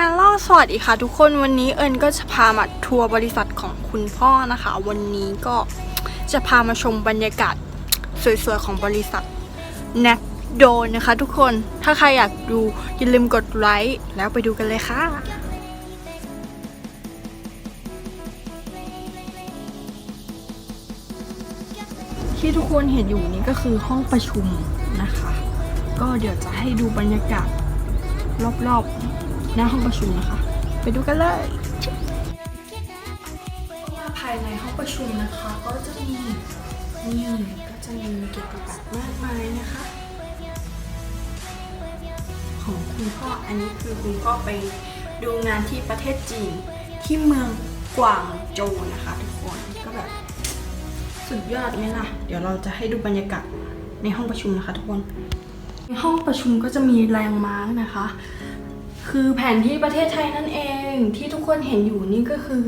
ฮัลโหลสวัสดีค่ะทุกคนวันนี้เอิญก็จะพามาทัวร์บริษัทของคุณพ่อนะคะ วันนี้ก็จะพามาชมบรรยากาศสวยๆของบริษัท n a c d o นะคะ ทุกคนถ้าใครอยากดูอย่าลืมกดไลค์แล้วไปดูกันเลยค่ะที่ทุกคนเห็นอยู่นี้ก็คือห้องประชุมนะคะ ก็เดี๋ยวจะให้ดูบรรยากาศรอบๆ หน้าห้องประชุมนะคะ ไปดูกันเลยภายในห้องประชุมนะคะ ก็จะมีนี่ก็จะมีเกียรติบัตรมากมายนะคะ ของคุณพ่ออันนี้คือคุณพ่อไปดูงานที่ประเทศจีนที่เมืองกวางโจวนะคะ ทุกคนก็แบบสุดยอดไหมล่ะ เดี๋ยวเราจะให้ดูบรรยากาศในห้องประชุมนะคะ ทุกคน ในห้องประชุมก็จะมีแรงม้านะคะ คือแผนที่ประเทศไทยนั่นเองที่ทุกคนเห็นอยู่นี่ก็คือ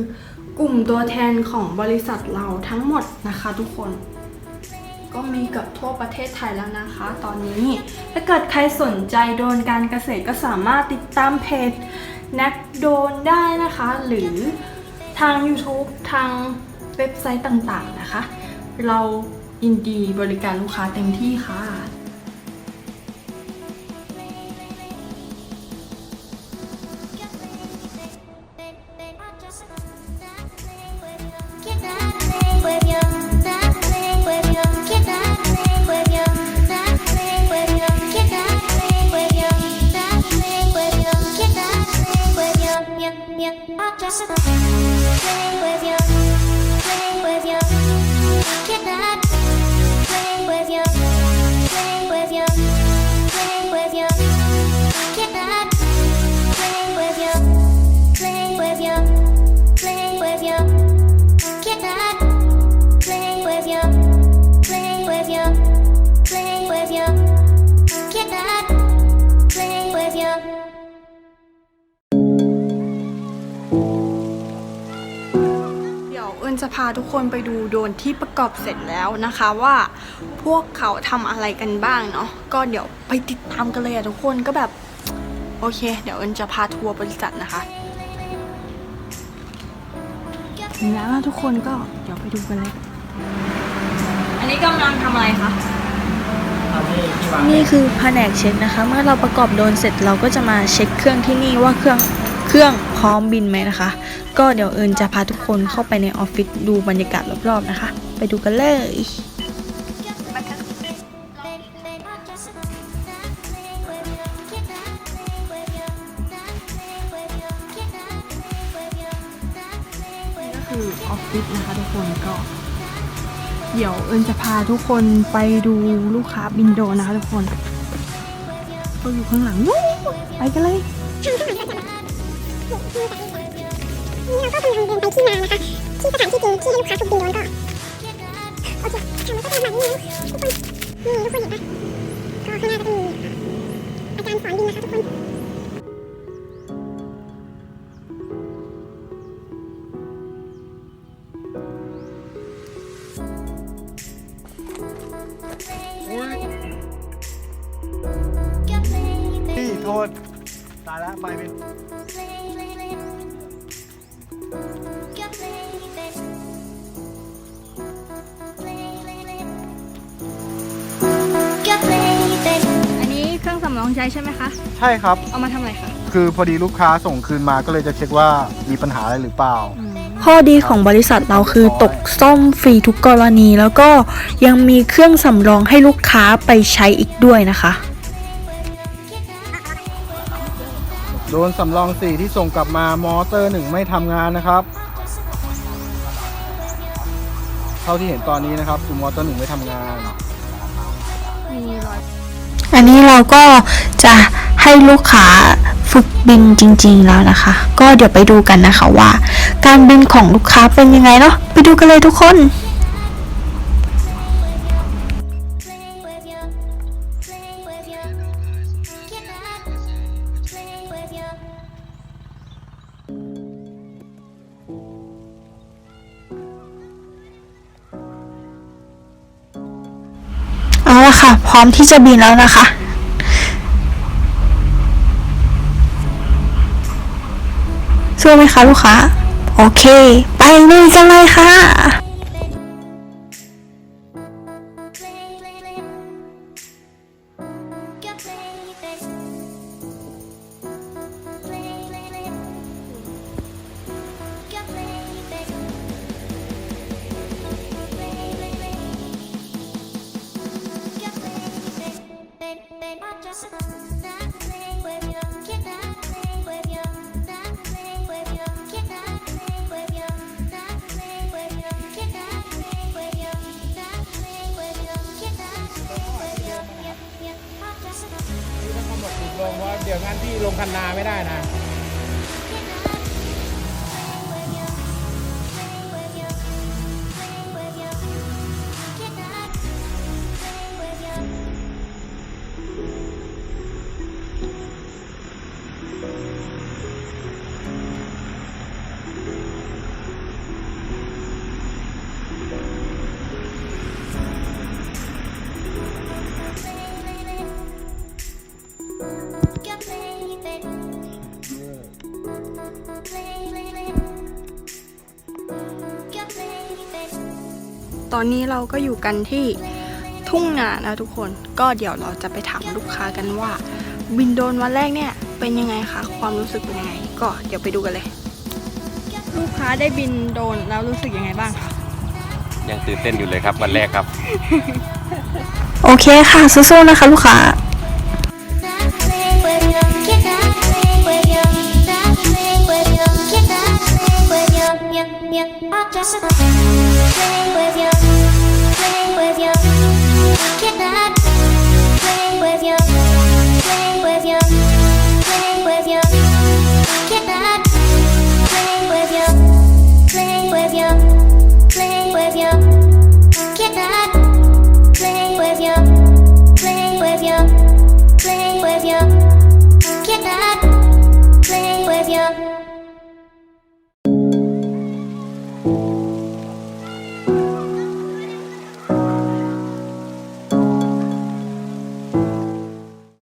กลุ่มตัวแทนของบริษัทเราทั้งหมดนะคะทุกคน ก็มีเกับทั่วประเทศไทยแล้วนะคะ ตอนนี้ถ้าเกิดใครสนใจโดนการเกษตรก็สามารถติดตามเพจนักโดนได้นะคะ หรือทาง YouTube ทางเว็บไซต์ต่างๆนะคะ เรายินดีบริการลูกค้าเต็มที่ค่ะ that เดี๋ยวเอิญจะพาทุกคนไปดูโดรนที่ประกอบเสร็จแล้วนะคะว่าพวกเขาทำอะไรกันบ้างเนาะก็เดี๋ยวไปติดตามกันเลยอะทุกคนก็แบบโอเค เดี๋ยวเอิญจะพาทัวร์บริษัทนะคะถึงแล้วนะทุกคนก็เดี๋ยวไปดูกันเลย อันนี้กำลังทำอะไรคะนี่คือแผนกเช็คนะคะ เมื่อเราประกอบโดรนเสร็จเราก็จะมาเช็คเครื่องที่นี่ว่าเครื่อง เครื่องพร้อมบินไหมนะคะ ก็เดี๋ยวเอิญจะพาทุกคนเข้าไปในออฟฟิศดูบรรยากาศรอบๆนะคะ ไปดูกันเลยก็คือออฟฟิศนะคะทุกคนก็ เดี๋ยวเอิญจะพาทุกคนไปดูลูกค้าบินโดนะคะทุกคนก็อยู่ข้างหลังนู้นไปกันเลย เราก็กำลังเดินไปที่นานะคะ ที่สถานที่จริงที่ให้ลูกค้าฝึกบินโดนก็ โอเคทางมันก็จะแบบนี้นะทุกคน นี่ทุกคนเห็นปะก็ข้างหน้าก็จะมีอาจารย์สอนบินนะคะทุกคนพี่โทษ ตายแล้วไปเป็น อันนี้เครื่องสำรองใช้ใช่ไหมคะ ใช่ครับ เอามาทำอะไรคะคือพอดีลูกค้าส่งคืนมาก็เลยจะเช็คว่ามีปัญหาอะไรหรือเปล่า ข้อดีของบริษัทเราคือตกซ่อมฟรีทุกกรณี แล้วก็ยังมีเครื่องสำรองให้ลูกค้าไปใช้อีกด้วยนะคะ โดนสำรองสี่ที่ส่งกลับมามอเตอร์หนึ่งไม่ทำงานนะครับ เท่าที่เห็นตอนนี้นะครับคือมอเตอร์หนึ่งไม่ทำงานอันนี้เราก็จะให้ลูกค้าฝึกบินจริง ๆแล้วนะคะ ก็เดี๋ยวไปดูกันนะคะว่า การบินของลูกค้าเป็นยังไงเนาะไปดูกันเลยทุกคน เอาละค่ะ พร้อมที่จะบินแล้วนะคะ สู้ไหมคะลูกค้า โอเค ไปเลยกันเลยค่ะ เดี๋ยวงานพี่ลงคันนาไม่ได้นะ ตอนนี้เราก็อยู่กันที่ทุ่งนานะทุกคน ก็เดี๋ยวเราจะไปถามลูกค้ากันว่า บินโดรนวันแรกเนี่ยเป็นยังไงคะความรู้สึกเป็นยังไง ก็เดี๋ยวไปดูกันเลย ลูกค้าได้บินโดรนแล้วรู้สึกยังไงบ้างคะยังตื่นเต้นอยู่เลยครับวันแรกครับ โอเคค่ะสู้ๆนะคะ ลูกค้า